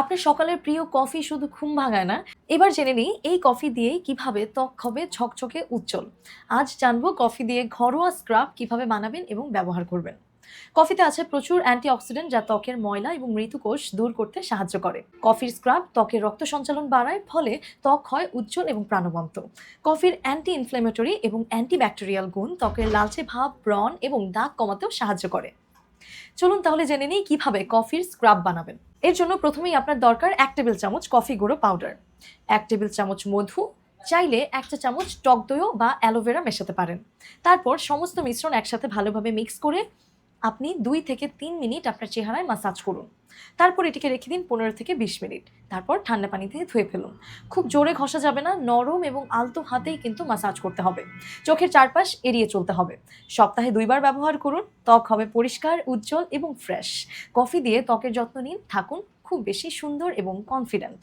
আপনার সকালের প্রিয় কফি শুধু ঘুম ভাঙায় না। এবার জেনে নিই, এই কফি দিয়েই কীভাবে ত্বক হবে ঝকঝকে উজ্জ্বল। আজ জানব কফি দিয়ে ঘরোয়া স্ক্রাব কীভাবে বানাবেন এবং ব্যবহার করবেন। কফিতে আছে প্রচুর অ্যান্টিঅক্সিডেন্ট যা ত্বকের ময়লা এবং মৃতকোষ দূর করতে সাহায্য করে। কফির স্ক্রাব ত্বকের রক্ত সঞ্চালন বাড়ায়, ফলে ত্বক হয় উজ্জ্বল এবং প্রাণবন্ত। কফির অ্যান্টি ইনফ্লেমেটরি এবং অ্যান্টিব্যাকটেরিয়াল গুণ ত্বকের লালচে ভাব, ব্রণ এবং দাগ কমাতেও সাহায্য করে। চলুন তাহলে জেনে নিই কীভাবে কফির স্ক্রাব বানাবেন। এর জন্য প্রথমেই আপনার দরকার এক টেবিল চামচ কফি গুঁড়ো পাউডার। এক টেবিল চামচ মধু, চাইলে একটা চামচ টক দইও বা অ্যালোভেরা মেশাতে পারেন। তারপর সমস্ত মিশ্রণ একসাথে ভালোভাবে মিক্স করে আপনি দুই থেকে তিন মিনিট আপনার চেহারায় মাসাজ করুন। তারপর এটিকে রেখে দিন পনেরো থেকে বিশ মিনিট। তারপর ঠান্ডা পানি দিয়ে ধুয়ে ফেলুন। খুব জোরে ঘষা যাবে না, নরম এবং আলতো হাতেই কিন্তু মাসাজ করতে হবে। চোখের চারপাশ এড়িয়ে চলতে হবে। সপ্তাহে দুইবার ব্যবহার করুন। ত্বক হবে পরিষ্কার, উজ্জ্বল এবং ফ্রেশ কফি দিয়ে ত্বকের যত্ন নিন। থাকুন খুব বেশি সুন্দর এবং কনফিডেন্ট